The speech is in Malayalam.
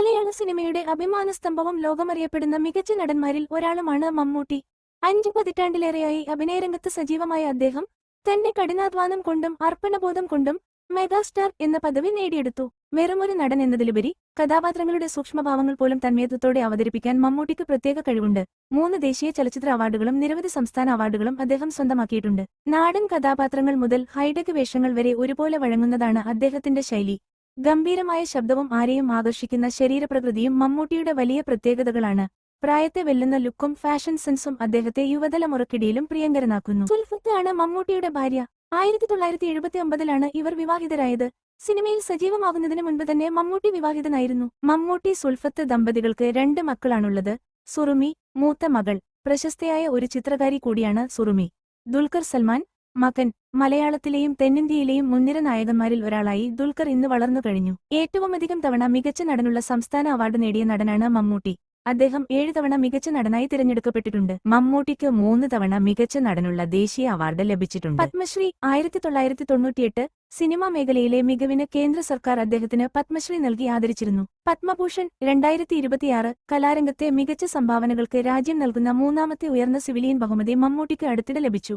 മലയാള സിനിമയുടെ അഭിമാന അഭിമാനസ്തംഭവും ലോകമറിയപ്പെടുന്ന മികച്ച നടന്മാരിൽ ഒരാളുമാണ് മമ്മൂട്ടി. അഞ്ചു പതിറ്റാണ്ടിലേറെയായി അഭിനയരംഗത്ത് സജീവമായ അദ്ദേഹം തന്റെ കഠിനാധ്വാനം കൊണ്ടും അർപ്പണബോധം കൊണ്ടും മെഗാസ്റ്റാർ എന്ന പദവി നേടിയെടുത്തു. വെറുമൊരു നടൻ എന്നതിലുപരി കഥാപാത്രങ്ങളുടെ സൂക്ഷ്മഭാവങ്ങൾ പോലും തന്മയത്വത്തോടെ അവതരിപ്പിക്കാൻ മമ്മൂട്ടിക്ക് പ്രത്യേക കഴിവുണ്ട്. മൂന്ന് ദേശീയ ചലച്ചിത്ര അവാർഡുകളും നിരവധി സംസ്ഥാന അവാർഡുകളും അദ്ദേഹം സ്വന്തമാക്കിയിട്ടുണ്ട്. നാടൻ കഥാപാത്രങ്ങൾ മുതൽ ഹൈടെക് വേഷങ്ങൾ വരെ ഒരുപോലെ വഴങ്ങുന്നതാണ് അദ്ദേഹത്തിന്റെ ശൈലി. ഗംഭീരമായ ശബ്ദവും ആരെയും ആകർഷിക്കുന്ന ശരീരപ്രകൃതിയും മമ്മൂട്ടിയുടെ വലിയ പ്രത്യേകതകളാണ്. പ്രായത്തെ വെല്ലുന്ന ലുക്കും ഫാഷൻ സെൻസും അദ്ദേഹത്തെ യുവതലമുറക്കിടയിലും പ്രിയങ്കരനാക്കുന്നു. സുൽഫത്ത് ആണ് മമ്മൂട്ടിയുടെ ഭാര്യ. ആയിരത്തി തൊള്ളായിരത്തി എഴുപത്തി ഒമ്പതിലാണ് ഇവർ വിവാഹിതരായത്. സിനിമയിൽ സജീവമാകുന്നതിന് മുൻപ് തന്നെ മമ്മൂട്ടി വിവാഹിതനായിരുന്നു. മമ്മൂട്ടി സുൽഫത്ത് ദമ്പതികൾക്ക് രണ്ട് മക്കളാണുള്ളത്. സുറുമി മൂത്ത മകൾ. പ്രശസ്തയായ ഒരു ചിത്രകാരി കൂടിയാണ് സുറുമി. ദുൽഖർ സൽമാൻ മകൻ. മലയാളത്തിലെയും തെന്നിന്ത്യയിലെയും മുൻനിര നായകന്മാരിൽ ഒരാളായി ദുൽഖർ ഇന്ന് വളർന്നു കഴിഞ്ഞു. ഏറ്റവുമധികം തവണ മികച്ച നടനുള്ള സംസ്ഥാന അവാർഡ് നേടിയ നടനാണ് മമ്മൂട്ടി. അദ്ദേഹം ഏഴ് തവണ മികച്ച നടനായി തിരഞ്ഞെടുക്കപ്പെട്ടിട്ടുണ്ട്. മമ്മൂട്ടിക്ക് മൂന്ന് തവണ മികച്ച നടനുള്ള ദേശീയ അവാർഡ് ലഭിച്ചിട്ടുണ്ട്. പത്മശ്രീ ആയിരത്തി തൊള്ളായിരത്തി തൊണ്ണൂറ്റിയെട്ട് സിനിമാ മേഖലയിലെ മികവിന് കേന്ദ്ര സർക്കാർ അദ്ദേഹത്തിന് പത്മശ്രീ നൽകി ആദരിച്ചിരുന്നു. പത്മഭൂഷൺ രണ്ടായിരത്തി ഇരുപത്തിയാറ് കലാരംഗത്തെ മികച്ച സംഭാവനകൾക്ക് രാജ്യം നൽകുന്ന മൂന്നാമത്തെ ഉയർന്ന സിവിലിയൻ ബഹുമതി മമ്മൂട്ടിക്ക് അടുത്തിടെ ലഭിച്ചു.